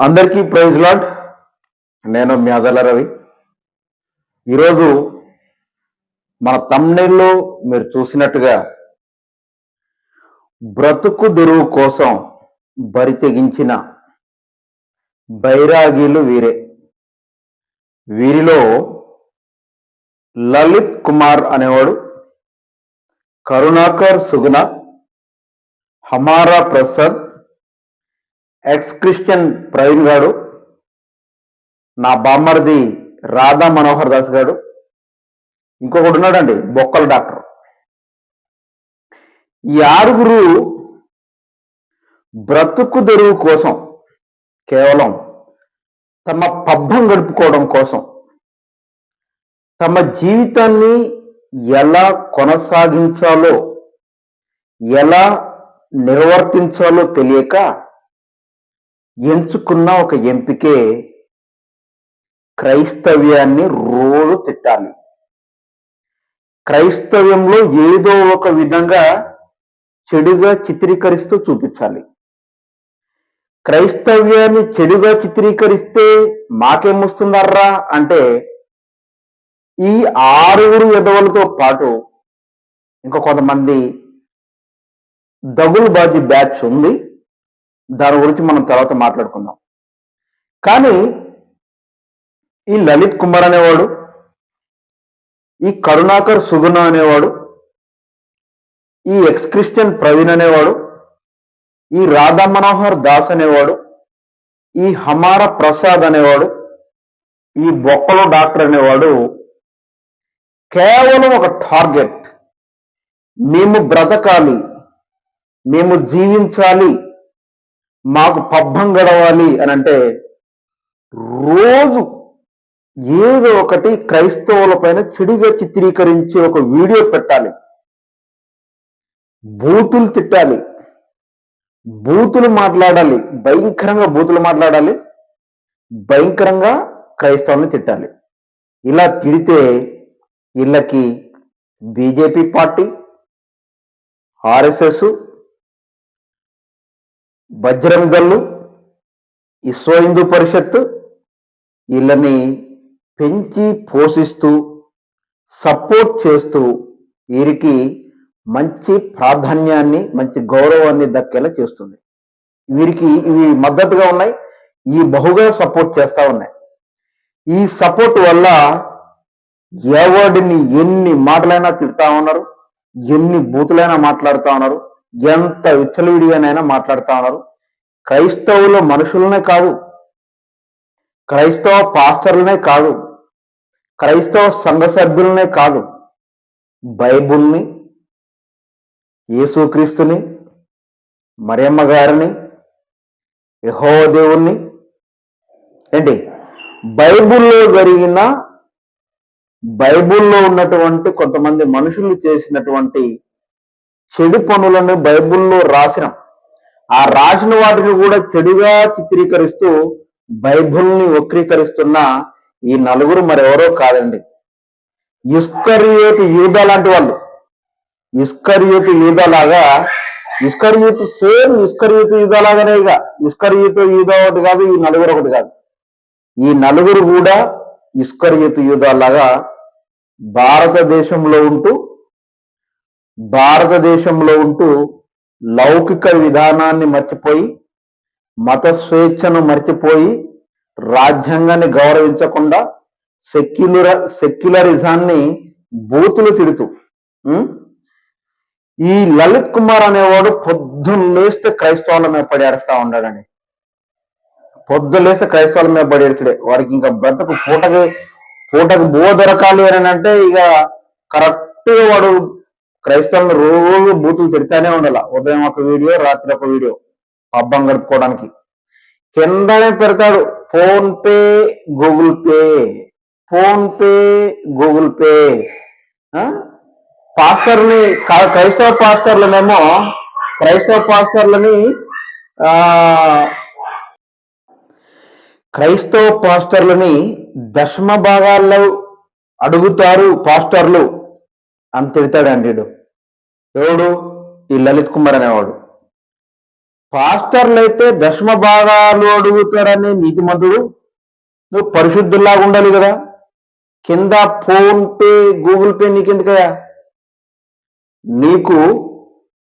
అందరికీ praise lord. నేను మ్యాదల రవి. ఈరోజు మన తమ్నెల్లో మీరు చూసినట్టుగా బ్రతుకు దొరువు కోసం బరి తెగించిన బైరాగీలు వీరే. వీరిలో లలిత్ కుమార్ అనేవాడు కరుణాకర్ సుగుణ హమారా ప్రసాద్ ఎక్స్ క్రిస్టియన్ ప్రవీణ్ గారు నా బామ్మర్ది రాధా మనోహర్ దాస్ గారు ఇంకొకటి ఉన్నాడండి బొక్కల డాక్టర్. ఈ ఆరుగురు బ్రతుకు తెరువు కోసం కేవలం తమ పబ్బం గడుపుకోవడం కోసం తమ జీవితాన్ని ఎలా కొనసాగించాలో ఎలా నిర్వర్తించాలో తెలియక ఎంచుకున్న ఒక ఎంపికే క్రైస్తవ్యాన్ని రోజు తిట్టాలి. క్రైస్తవ్యంలో ఏదో ఒక విధంగా చెడుగా చిత్రీకరిస్తూ చూపించాలి. క్రైస్తవ్యాన్ని చెడుగా చిత్రీకరిస్తే మాకేమొస్తున్నారా అంటే ఈ ఆరుగురు ఎదవలతో పాటు ఇంకా కొంతమంది దగులుబాజీ బ్యాచ్ ఉంది. దాని గురించి మనం తర్వాత మాట్లాడుకుందాం. కానీ ఈ లలిత్ కుమార్ అనేవాడు ఈ కరుణాకర్ సుగుణ అనేవాడు ఈ ఎక్స్ క్రిస్టియన్ ప్రవీణ్ అనేవాడు ఈ రాధా మనోహర్ దాస్ అనేవాడు ఈ హమార ప్రసాద్ అనేవాడు ఈ బొక్కలో డాక్టర్ అనేవాడు కేవలం ఒక టార్గెట్. మేము బ్రతకాలి. మేము జీవించాలి. మాకు పబ్బం గడవాలి అని అంటే రోజు ఏదో ఒకటి క్రైస్తవుల పైన చెడుగా చిత్రీకరించి ఒక వీడియో పెట్టాలి. బూతులు తిట్టాలి. బూతులు మాట్లాడాలి. భయంకరంగా బూతులు మాట్లాడాలి. భయంకరంగా క్రైస్తవుల్ని తిట్టాలి. ఇలా తిడితే వీళ్ళకి బీజేపీ పార్టీ ఆర్ఎస్ఎస్ బజరంగ్ దళ్ళు విశ్వ హిందూ పరిషత్ వీళ్ళని పెంచి పోషిస్తూ సపోర్ట్ చేస్తూ వీరికి మంచి ప్రాధాన్యాన్ని మంచి గౌరవాన్ని దక్కేలా చేస్తుంది. వీరికి ఇవి మద్దతుగా ఉన్నాయి ఈ బహుగా సపోర్ట్ చేస్తూ ఉన్నాయి. ఈ సపోర్ట్ వల్ల ఎవడిని ఎన్ని మాటలైనా తిడతా ఉన్నారు ఎన్ని బూతులైనా మాట్లాడుతూ ఉన్నారు ఎంత విచ్చలవిడిగానైనా మాట్లాడుతా ఉన్నారు. క్రైస్తవులు మనుషులనే కాదు. క్రైస్తవ పాస్టర్లనే కాదు. క్రైస్తవ సంఘ సభ్యులనే కాదు. బైబుల్ని యేసుక్రీస్తుని మరియమ్మ గారిని యహో దేవుణ్ణి ఏంటి? బైబుల్లో జరిగిన బైబుల్లో ఉన్నటువంటి కొంతమంది మనుషులు చేసినటువంటి చెడు పనులను బైబుల్లో రాసిన. ఆ రాసిన వాటిని కూడా చెడుగా చిత్రీకరిస్తూ బైబుల్ని వక్రీకరిస్తున్న ఈ నలుగురు మరెవరో కాదండి. ఇస్కరియోటి యూద లాంటి వాళ్ళు. ఇస్కరియోటి యూద లాగా ఇస్కరియూతు సేమ్ ఇస్కరియూతు యూద లాగానే ఇక. ఇస్కరియూతు యూద ఒకటి కాదు ఈ నలుగురు ఒకటి కాదు. ఈ నలుగురు కూడా ఇస్కరియూతు యూద లాగా భారతదేశంలో ఉంటూ భారతదేశంలో ఉంటూ లౌకిక విధానాన్ని మర్చిపోయి మత స్వేచ్ఛను మర్చిపోయి రాజ్యాంగాన్ని గౌరవించకుండా సెక్యులర్ సెక్యులరిజాన్ని బూతులు తిడుతూ ఈ లలిత్ కుమార్ అనేవాడు పొద్దున్న లేస్తే క్రైస్తవుల మీద పడేస్తా ఉన్నాడని పొద్దు లేస్తే క్రైస్తవుల మీద పడేడుచుడే వాడికి ఇంకా బ్రతకు పూటకి పూటకు బో దొరకాలి అని అంటే ఇక కరెక్ట్గా వాడు క్రైస్తవులు రోజు బూతులు తిడతానే ఉండాల. ఉదయం ఒక వీడియో రాత్రి ఒక వీడియో. పబ్బం గడుపుకోవడానికి. కిందనే పెడతాడు. PhonePe Google Pay. PhonePe Google Pay. పాస్టర్ని క్రైస్తవ పాస్టర్లనేమో క్రైస్తవ పాస్టర్లని క్రైస్తవ పాస్టర్లని దశమ భాగాల్లో అడుగుతారు పాస్టర్లు. అని తిడతాడు అండి ఎవడు? ఈ లలిత్ కుమార్ అనేవాడు. పాస్టర్లు అయితే దశమ భాగాలు అడుగుతారని నీతిమంతుడు. నువ్వు పరిశుద్ధుల్లాగా ఉండాలి కదా. కింద ఫోన్ పే గూగుల్ పే నీకెందుకయ్యా? నీకు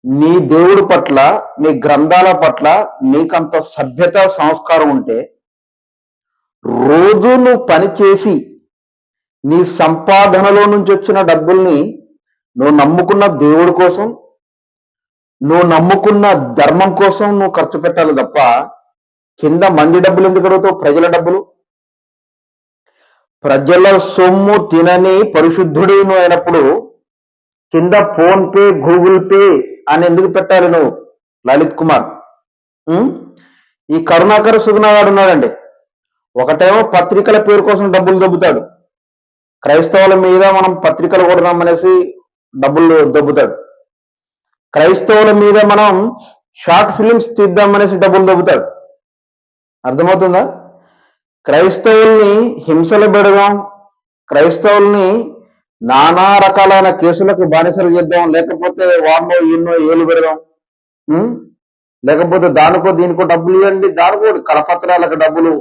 నీ దేవుడి పట్ల నీ గ్రంథాల పట్ల నీకంత సభ్యత సంస్కారం ఉంటే రోజు నువ్వు పని చేసి నీ సంపాదనలో నుంచి వచ్చిన డబ్బుల్ని నువ్వు నమ్ముకున్న దేవుడి కోసం నువ్వు నమ్ముకున్న ధర్మం కోసం నువ్వు ఖర్చు పెట్టాలి తప్ప కింద మంది డబ్బులు ఎందుకు అడుగుతావు? ప్రజల డబ్బులు? ప్రజల సొమ్ము తినని పరిశుద్ధుడు నువ్వు అయినప్పుడు కింద ఫోన్ పే గూగుల్ పే అని ఎందుకు పెట్టాలి నువ్వు? లలిత్ కుమార్. ఈ కరుణాకర సుగుణగాడు ఉన్నాడండి. ఒకటేమో పత్రికల పేరు కోసం డబ్బులు దొబ్బుతాడు. క్రైస్తవుల మీద మనం పత్రికలు కొడదామనేసి డబ్బులు దొబ్బుతాడు. క్రైస్తవుల మీద మనం షార్ట్ ఫిలిమ్స్ తీద్దామనేసి డబ్బులు దొబ్బుతాడు. అర్థమవుతుందా? క్రైస్తవుల్ని హింసలు పెడదాం క్రైస్తవుల్ని నానా రకాలైన కేసులకు బానిసలు చేద్దాం లేకపోతే వాడినో ఎన్నో ఏలు పెడదాం లేకపోతే దానికో దీనికో డబ్బులు ఇవ్వండి దానికో కరపత్రాలకు డబ్బులు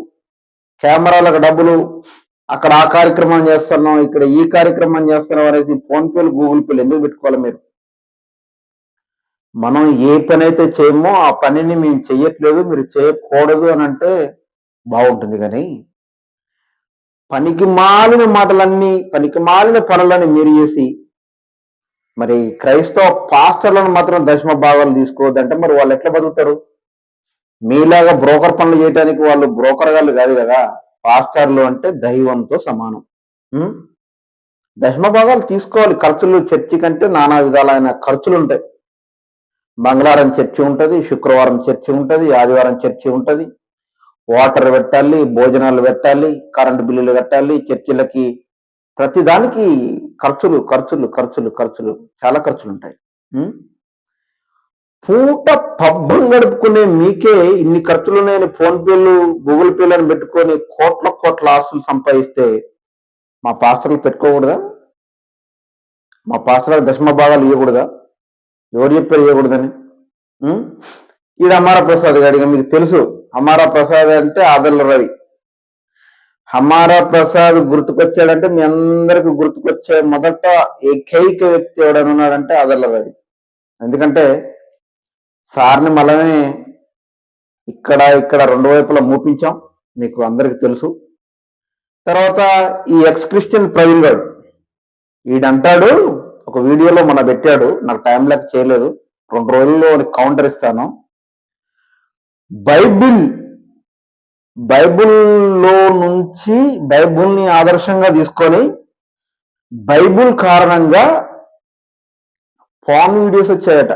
కెమెరాలకు డబ్బులు అక్కడ ఆ కార్యక్రమం చేస్తున్నాం ఇక్కడ ఈ కార్యక్రమం చేస్తున్నాం అనేసి ఫోన్ పేలు గూగుల్ పేలు ఎందుకు పెట్టుకోవాలి మీరు? మనం ఏ పని అయితే చేయమో ఆ పనిని మేము చెయ్యట్లేదు మీరు చేయకూడదు అని అంటే బాగుంటుంది కానీ పనికి మాలిన మాటలన్నీ పనికి మాలిన పనులని మీరు చేసి మరి క్రైస్తవ పాస్టర్లను మాత్రం దశమ భాగాలు తీసుకోవద్దంటే మరి వాళ్ళు ఎట్లా బతుకుతారు? మీలాగా బ్రోకర్ పనులు చేయడానికి వాళ్ళు బ్రోకర్ గాళ్ళు కాదు కదా. పాస్టర్లు అంటే దైవంతో సమానం? దశమ భాగాలు తీసుకోవాలి. ఖర్చులు చర్చి కంటే నానా విధాలైన ఖర్చులు ఉంటాయి. మంగళవారం చర్చి ఉంటది శుక్రవారం చర్చి ఉంటది ఆదివారం చర్చి ఉంటది. వాటర్ పెట్టాలి భోజనాలు పెట్టాలి కరెంటు బిల్లులు కట్టాలి చర్చిలకి ప్రతి దానికి ఖర్చులు ఖర్చులు ఖర్చులు ఖర్చులు చాలా ఖర్చులు ఉంటాయి? పూట పబ్బం గడుపుకునే మీకే ఇన్ని ఖర్చులు నేను ఫోన్ పేలు గూగుల్ పేలను పెట్టుకొని కోట్ల కోట్ల ఆస్తులు సంపాదిస్తే మా పాస్టర్లు పెట్టుకోకూడదా? మా పాస్టర్లకు దశమ భాగాలు ఇవ్వకూడదా ఎవరు చెప్పారు ఇవ్వకూడదని ఈడ అమారా ప్రసాద్ గాడిగా మీకు తెలుసు అమారా ప్రసాద్ అంటే ఆదర్ల రవి. అమారా ప్రసాద్ గుర్తుకొచ్చాడంటే మీ అందరికి గుర్తుకొచ్చే మొదట ఏకైక వ్యక్తి ఎవడనున్నాడంటే ఉన్నాడంటే రవి. ఎందుకంటే సార్ని మళ్ళీ ఇక్కడ ఇక్కడ రెండు వైపులా మూపించాం. మీకు అందరికి తెలుసు. తర్వాత ఈ ఎక్స్ క్రిస్టియన్ ప్రవీణ్ గారు ఈడంటాడు ఒక వీడియోలో మన పెట్టాడు నాకు టైం లేక చేయలేదు రెండు రోజుల్లో కౌంటర్ ఇస్తాను. బైబిల్ బైబిల్లో నుంచి బైబిల్ని ఆదర్శంగా తీసుకొని బైబిల్ కారణంగా ఫామ్ వీడియోస్ వచ్చాయట.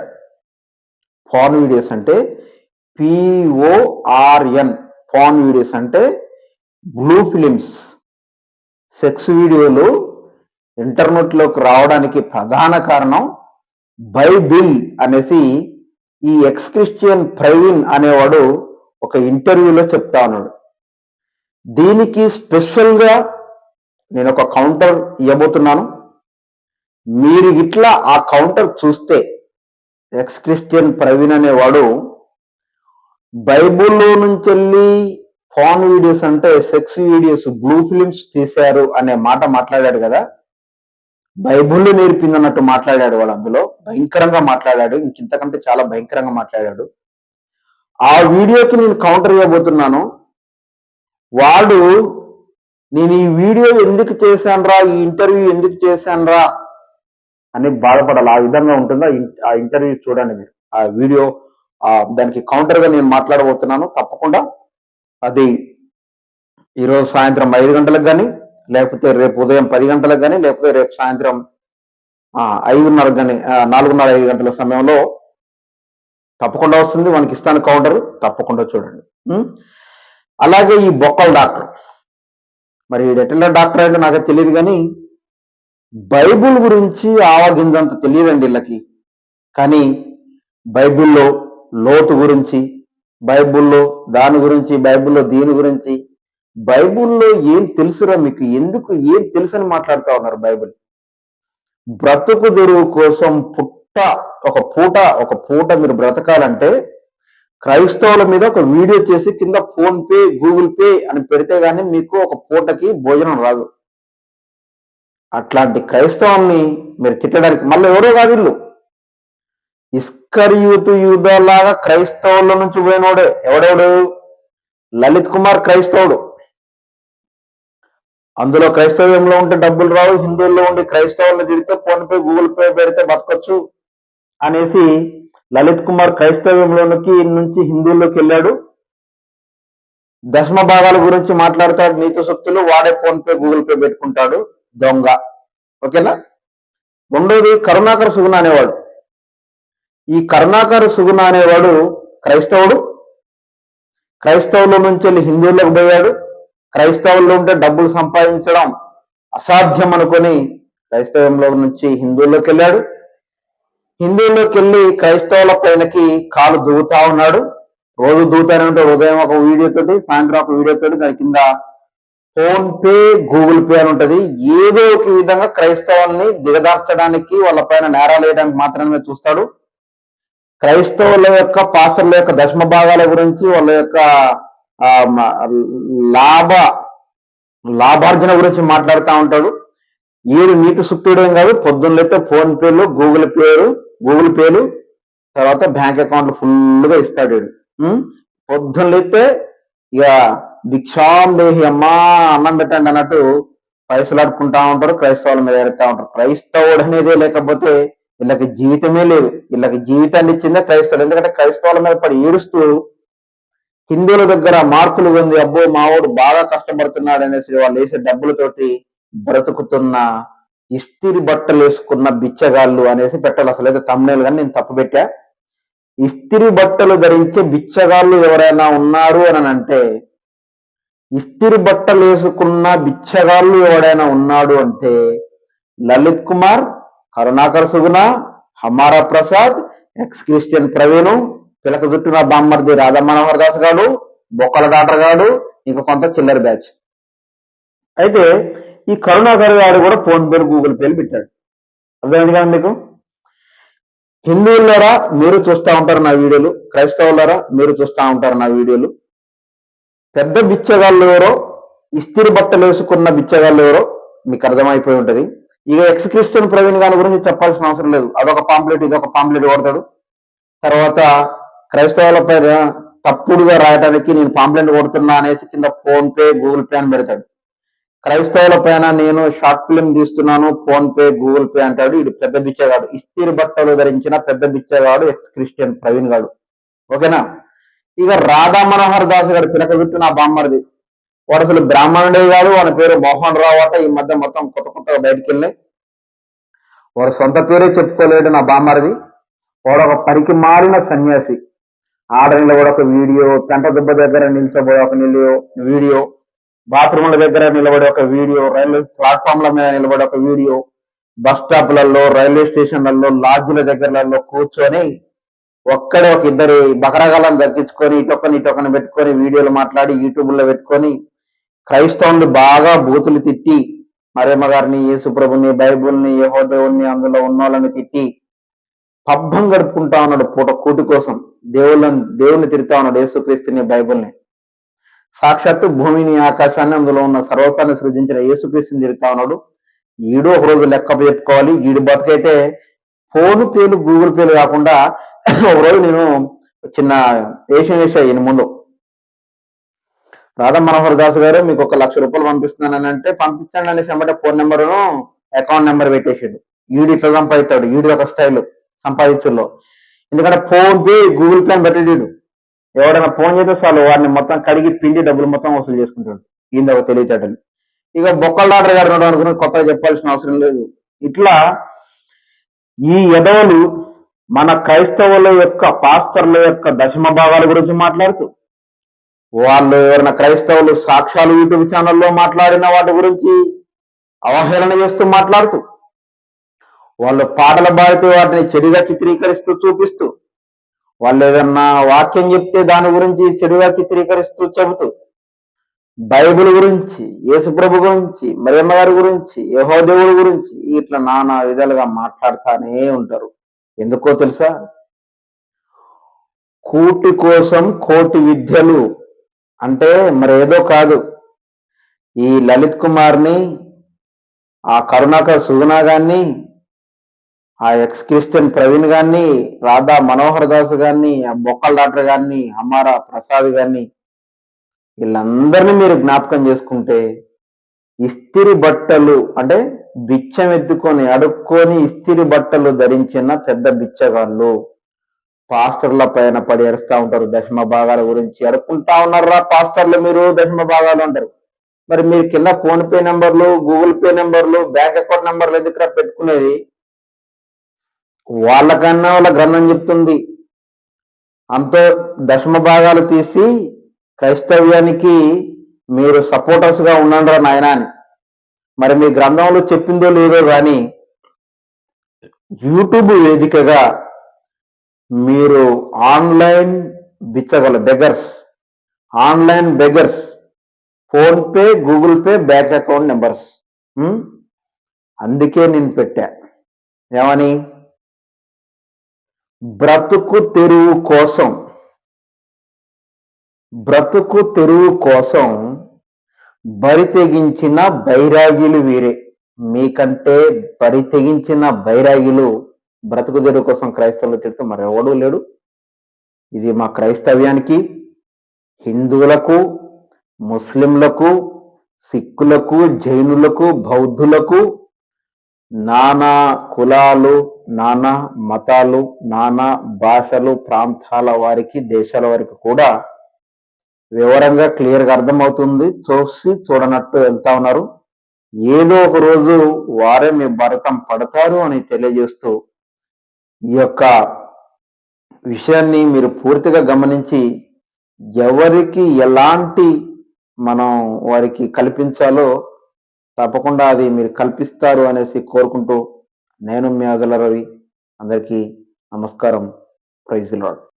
పాన్ వీడియోస్ అంటే పిఓఆర్ఎన్ పాన్ వీడియోస్ అంటే బ్లూ ఫిలిమ్స్ సెక్స్ వీడియోలు ఇంటర్నెట్లోకి రావడానికి ప్రధాన కారణం బైబిల్ అనేసి ఈ ఎక్స్ క్రిస్టియన్ ప్రవీణ్ అనేవాడు ఒక ఇంటర్వ్యూలో చెప్తా ఉన్నాడు. దీనికి స్పెషల్గా నేను ఒక కౌంటర్ ఇవ్వబోతున్నాను మీరు ఇట్లా ఆ కౌంటర్ చూస్తే ఎక్స్ క్రిస్టియన్ ప్రవీణ్ అనేవాడు బైబుల్లో నుంచి వెళ్ళి ఫోన్ వీడియోస్ అంటే సెక్స్ వీడియోస్ బ్లూ ఫిలిమ్స్ తీశారు అనే మాట మాట్లాడాడు కదా. బైబుల్ నేర్పింది అన్నట్టు మాట్లాడాడు వాళ్ళు అందులో. భయంకరంగా మాట్లాడాడు. ఇంకింతకంటే చాలా భయంకరంగా మాట్లాడాడు. ఆ వీడియోకి నేను కౌంటర్ ఇవ్వబోతున్నాను వాడు నేను ఈ వీడియో ఎందుకు చేశానురా? ఈ ఇంటర్వ్యూ ఎందుకు చేశానురా? అని బాధపడాలి. ఆ విధంగా ఉంటుందా? ఆ ఇంటర్వ్యూ చూడండి మీరు. ఆ వీడియో దానికి కౌంటర్గా గా నేను మాట్లాడబోతున్నాను. తప్పకుండా అది ఈరోజు సాయంత్రం ఐదు గంటలకు కానీ లేకపోతే రేపు ఉదయం పది గంటలకు కానీ లేకపోతే రేపు సాయంత్రం ఐదున్నర ఐదున్నరకు కానీ నాలుగున్నర ఐదు గంటల సమయంలో తప్పకుండా వస్తుంది. మనకి ఇస్తాను కౌంటర్ తప్పకుండా చూడండి. అలాగే ఈ బొక్కల డాక్టర్. మరి ఎట్లా డాక్టర్ అంటే నాకు తెలియదు కానీ బైబుల్ గురించి ఆవగింజంత తెలియదండి వీళ్ళకి. కానీ బైబిల్లో లోతు గురించి బైబిల్లో దాని గురించి బైబిల్లో దీని గురించి బైబిల్లో ఏం తెలుసురా మీకు? ఎందుకు ఏం తెలుసని మాట్లాడుతా ఉన్నారు బైబిల్. బ్రతుకు దొరువు కోసం పుట్ట ఒక పూట ఒక పూట మీరు బ్రతకాలంటే క్రైస్తవుల మీద ఒక వీడియో చేసి కింద ఫోన్ పే గూగుల్ పే అని పెడితే గానీ మీకు ఒక పూటకి భోజనం రాదు. అట్లాంటి క్రైస్తవాన్ని మీరు తిట్టడానికి మళ్ళీ ఎవరో కాదు ఇల్లు ఇస్కర్ యూత్ యూదలాగా క్రైస్తవుల నుంచి పోయినోడే. ఎవడెవడు? లలిత్ కుమార్ క్రైస్తవుడు. అందులో క్రైస్తవ్యంలో ఉంటే డబ్బులు రావు హిందువుల్లో ఉండి క్రైస్తవులను తిడితే ఫోన్ పే గూగుల్ పే పెడితే బతకొచ్చు అనేసి లలిత్ కుమార్ క్రైస్తవ్యంలోనికి నుంచి హిందువుల్లోకి వెళ్ళాడు. దశమ భాగాల గురించి మాట్లాడతాడు నీతి శక్తులు వాడే ఫోన్ పే గూగుల్ పే పెట్టుకుంటాడు. దొంగ. ఓకేనా? రెండోది కరుణాకర సుగుణ అనేవాడు. ఈ కరుణాకర సుగుణ అనేవాడు క్రైస్తవుడు. క్రైస్తవుల నుంచి వెళ్ళి హిందువులకు పోయాడు. క్రైస్తవుల్లో ఉంటే డబ్బులు సంపాదించడం అసాధ్యం అనుకొని క్రైస్తవంలో నుంచి హిందువుల్లోకి వెళ్ళాడు. హిందువుల్లోకి వెళ్ళి క్రైస్తవుల పైనకి కాలు దూగుతా ఉన్నాడు. రోజు దూతానంటే ఉంటే ఉదయం ఒక వీడియో తోటి సాయంత్రం ఒక వీడియో తోటి దాని కింద ఫోన్ పే గూగుల్ పే అని ఉంటది. ఏదో ఒక విధంగా క్రైస్తవాల్ని దిగదార్చడానికి వాళ్ళ పైన నేరాలు వేయడానికి మాత్రమే చూస్తాడు. క్రైస్తవుల యొక్క పాత్రల యొక్క దశమ భాగాల గురించి వాళ్ళ యొక్క లాభ లాభార్జన గురించి మాట్లాడుతూ ఉంటాడు. ఏడు నీటి సుత్తుడేం కాదు పొద్దున్నైతే ఫోన్ పేలు గూగుల్ పేలు గూగుల్ పేలు తర్వాత బ్యాంక్ అకౌంట్లు ఫుల్గా ఇస్తాడు వీడు పొద్దున్నైతే ఇక భిక్షాం దేహి అమ్మా అన్నం పెట్టండి అన్నట్టు పైసలాడుకుంటా ఉంటారు క్రైస్తవుల మీద ఎడతా ఉంటారు. క్రైస్తవుడు అనేదే లేకపోతే వీళ్ళకి జీవితమే లేదు. వీళ్ళకి జీవితాన్ని ఇచ్చిందే క్రైస్తవులు ఎందుకంటే క్రైస్తవుల మీద పడి ఏడుస్తూ హిందువుల దగ్గర మార్కులు ఉంది అబ్బో మావాడు బాగా కష్టపడుతున్నాడు అనేసి వాళ్ళు వేసే డబ్బులతోటి బ్రతుకుతున్న ఇస్తిరి బట్టలు వేసుకున్న బిచ్చగాళ్ళు అనేసి పెట్టాలి. అసలు అయితే తమ్నేలు కానీ నేను తప్పు పెట్టా. ఇస్తిరి బట్టలు ధరించే బిచ్చగాళ్ళు ఎవరైనా ఉన్నారు అని అంటే ఇస్తిరి బట్టలు వేసుకున్న బిచ్చగాళ్ళు ఎవడైనా ఉన్నాడు అంటే లలిత్ కుమార్ కరుణాకర్ సుగుణ హమారా ప్రసాద్ ఎక్స్ క్రిస్టియన్ ప్రవీణ్ పిలక చుట్టిన బామ్మర్ది రాధా మనోహర్ దాస్ గారు బొక్కల డాక్టర్ గారు ఇంకా కొంత చిల్లర బ్యాచ్. అయితే ఈ కరుణాకర్ గారు కూడా ఫోన్ పేరు గూగుల్ పేలు పెట్టాడు. అర్థమైంది కదా మీకు? హిందువులారా మీరు చూస్తూ ఉంటారు నా వీడియోలు. క్రైస్తవులారా మీరు చూస్తూ ఉంటారు నా వీడియోలు. పెద్ద బిచ్చగాళ్ళు ఎవరో ఇస్తిరి బట్టలు వేసుకున్న బిచ్చగాళ్ళు ఎవరో మీకు అర్థమైపోయి ఉంటుంది. ఇక ఎక్స్ క్రిస్టియన్ ప్రవీణ్ గారి గురించి చెప్పాల్సిన అవసరం లేదు. అదొక పాంప్లెట్ ఇదొక పాంప్లెట్ కొడతాడు. తర్వాత క్రైస్తవులపై తప్పుడుగా రాయడానికి నేను పాంప్లెట్ కొడుతున్నా అనేసి కింద ఫోన్ పే గూగుల్ పే అని పెడతాడు. క్రైస్తవుల పైన నేను షార్ట్ ఫిల్మ్ తీస్తున్నాను ఫోన్ పే గూగుల్ పే అంటాడు. ఇది పెద్ద బిచ్చగాడు. ఇస్తిరి బట్టలు ధరించిన పెద్ద బిచ్చగాడు ఎక్స్ క్రిస్టియన్ ప్రవీణ్ గాడు. ఓకేనా? ఇక రాధా మనోహర్ దాస్ గారు పినకబెట్టు నా బామ్మడిది. వాడు అసలు బ్రాహ్మణుడే కాదు వాడి పేరు మోహన్ రావు అట. ఈ మధ్య మొత్తం కొత్త కొత్తగా బయటికి వెళ్ళినాయి. వాడు సొంత పేరే చెప్పుకోలేడు నా బామ్మరిది వాడు ఒక పరికి మారిన సన్యాసి. ఆడ నిలబడి ఒక వీడియో పెంట దెబ్బ దగ్గర నిలిచబోయే ఒక నిలియో వీడియో బాత్రూమ్ల దగ్గర నిలబడే ఒక వీడియో రైల్వే ప్లాట్ఫామ్ల మీద నిలబడే ఒక వీడియో బస్ స్టాప్లలో రైల్వే స్టేషన్లలో లాడ్జ్ల దగ్గరలలో కూర్చొని ఒక్కడే ఒక ఇద్దరు బకరగాలను దక్కించుకొని ఇటొకని ఇటొకని పెట్టుకొని వీడియోలు మాట్లాడి యూట్యూబ్లో పెట్టుకొని క్రైస్తవులు బాగా బూతులు తిట్టి మరేమ గారిని యేసుప్రభుని బైబుల్ని యహోదేవుని అందులో ఉన్న వాళ్ళని తిట్టి పబ్బం గడుపుకుంటా ఉన్నాడు పూట కూటి కోసం. దేవుళ్ళని దేవుని తిరుగుతా ఉన్నాడు యేసుక్రీస్తుని బైబుల్ని. సాక్షాత్తు భూమిని ఆకాశాన్ని అందులో ఉన్న సర్వసాన్ని సృజించిన యేసుక్రీస్తుని తిరుగుతా ఉన్నాడు. ఈడు ఒక రోజు లెక్క చెప్పుకోవాలి ఈడు బతుకైతే ఫోన్ పేలు గూగుల్ పేలు కాకుండా ఒక రోజు నేను చిన్న వేషం ఏషియా ఈయన ముందు రాధా మనోహర్ దాస్ గారు మీకు ఒక లక్ష రూపాయలు పంపిస్తున్నానని అంటే పంపించండి అనేసి వెంబడే ఫోన్ నెంబర్ను అకౌంట్ నెంబర్ పెట్టేసాడు. ఈడు ఇట్లా సంపాదిస్తాడు? ఈడు ఒక స్టైల్ సంపాదించుల్లో. ఎందుకంటే ఫోన్ పే గూగుల్ పే అని పెట్టేడు ఎవడైనా ఫోన్ చేస్తే చాలు వాడిని మొత్తం కడిగి పిండి డబ్బులు మొత్తం వసూలు చేసుకుంటాడు. ఈయన ఒక తెలియచేటని ఇక బొక్కల డాక్టర్ గారు అనుకుని కొత్తగా చెప్పాల్సిన అవసరం లేదు. ఇట్లా ఈ ఎదవలు మన క్రైస్తవుల యొక్క పాస్టర్ల యొక్క దశమ భాగాల గురించి మాట్లాడుతూ వాళ్ళు ఎవరైనా క్రైస్తవులు సాక్ష్యాలు యూట్యూబ్ ఛానల్లో మాట్లాడిన వాటి గురించి అవహేళన చేస్తూ మాట్లాడుతూ వాళ్ళు పాటల పాడుతూ వాటిని చెడుగా చిత్రీకరిస్తూ చూపిస్తూ వాళ్ళు ఏదన్నా వాక్యం చెప్తే దాని గురించి చెడుగా చిత్రీకరిస్తూ చెబుతూ బైబిల్ గురించి యేసుప్రభు గురించి మరియమ్మ గారి గురించి యహోదేవుడి గురించి ఇట్లా నానా విధాలుగా మాట్లాడుతానే ఉంటారు. ఎందుకో తెలుసా? కూటి కోసం కోటి విద్యలు అంటే మరేదో కాదు. ఈ లలిత్ కుమార్ని ఆ కరుణాకర్ సుగుణ గాన్ని ఆ ఎక్స్ క్రిస్టియన్ ప్రవీణ్ గాన్ని రాధా మనోహర్ దాస్ గారిని ఆ బొక్కల డాక్టర్ గారిని అమారా ప్రసాద్ గారిని వీళ్ళందరినీ మీరు జ్ఞాపకం చేసుకుంటే ఇస్తిరి బట్టలు అంటే బిచ్చం ఎత్తుకొని అడుక్కొని ఇస్తిరి బట్టలు ధరించిన పెద్ద బిచ్చగాళ్ళు. పాస్టర్ల పైన పడి ఏడుస్తా ఉంటారు. దశమ భాగాల గురించి అడుక్కుంటా ఉన్నారా పాస్టర్లు మీరు? దశమ భాగాలు అంటారు. మరి మీరు కింద ఫోన్ పే నెంబర్లు గూగుల్ పే నెంబర్లు బ్యాంక్ అకౌంట్ నెంబర్లు ఎందుకు పెట్టుకునేది? వాళ్ళకన్నా వాళ్ళ గ్రంథం చెప్తుంది. అంతో దశమ భాగాలు తీసి క్రైస్తవ్యానికి మీరు సపోర్టర్స్గా ఉండండిరా నాయనా అని. మరి మీ గ్రంథంలో చెప్పిందో లేదో కానీ యూట్యూబ్ వేదికగా మీరు online బిచ్చగల beggars online beggars PhonePe Google Pay bank account numbers. అందుకే నేను పెట్టా. ఏమని? బ్రతుకు తెరువు కోసం. బ్రతుకు తెరువు కోసం బరి తెగించిన బైరాగిలు వీరే. మీకంటే బరి తెగించిన బైరాగిలు బ్రతుకు కోసం క్రైస్తవులు తిడుతూ మరెవడూ లేడు. ఇది మా క్రైస్తవ్యానికి హిందువులకు ముస్లింలకు సిక్కులకు జైనులకు బౌద్ధులకు నానా కులాలు నానా మతాలు నానా భాషలు ప్రాంతాల వారికి దేశాల వారికి కూడా వివరంగా క్లియర్గా అర్థమవుతుంది. చూసి చూడనట్టు వెళ్తా ఉన్నారు. ఏదో ఒక రోజు వారే మీ భరతం పడతారు అని తెలియజేస్తూ ఈ యొక్క విషయాన్ని మీరు పూర్తిగా గమనించి ఎవరికి ఎలాంటి మనం వారికి కల్పించాలో తప్పకుండా అది మీరు కల్పిస్తారు అనేసి కోరుకుంటూ నేను మీ అదల రవి. అందరికీ నమస్కారం. Praise lord.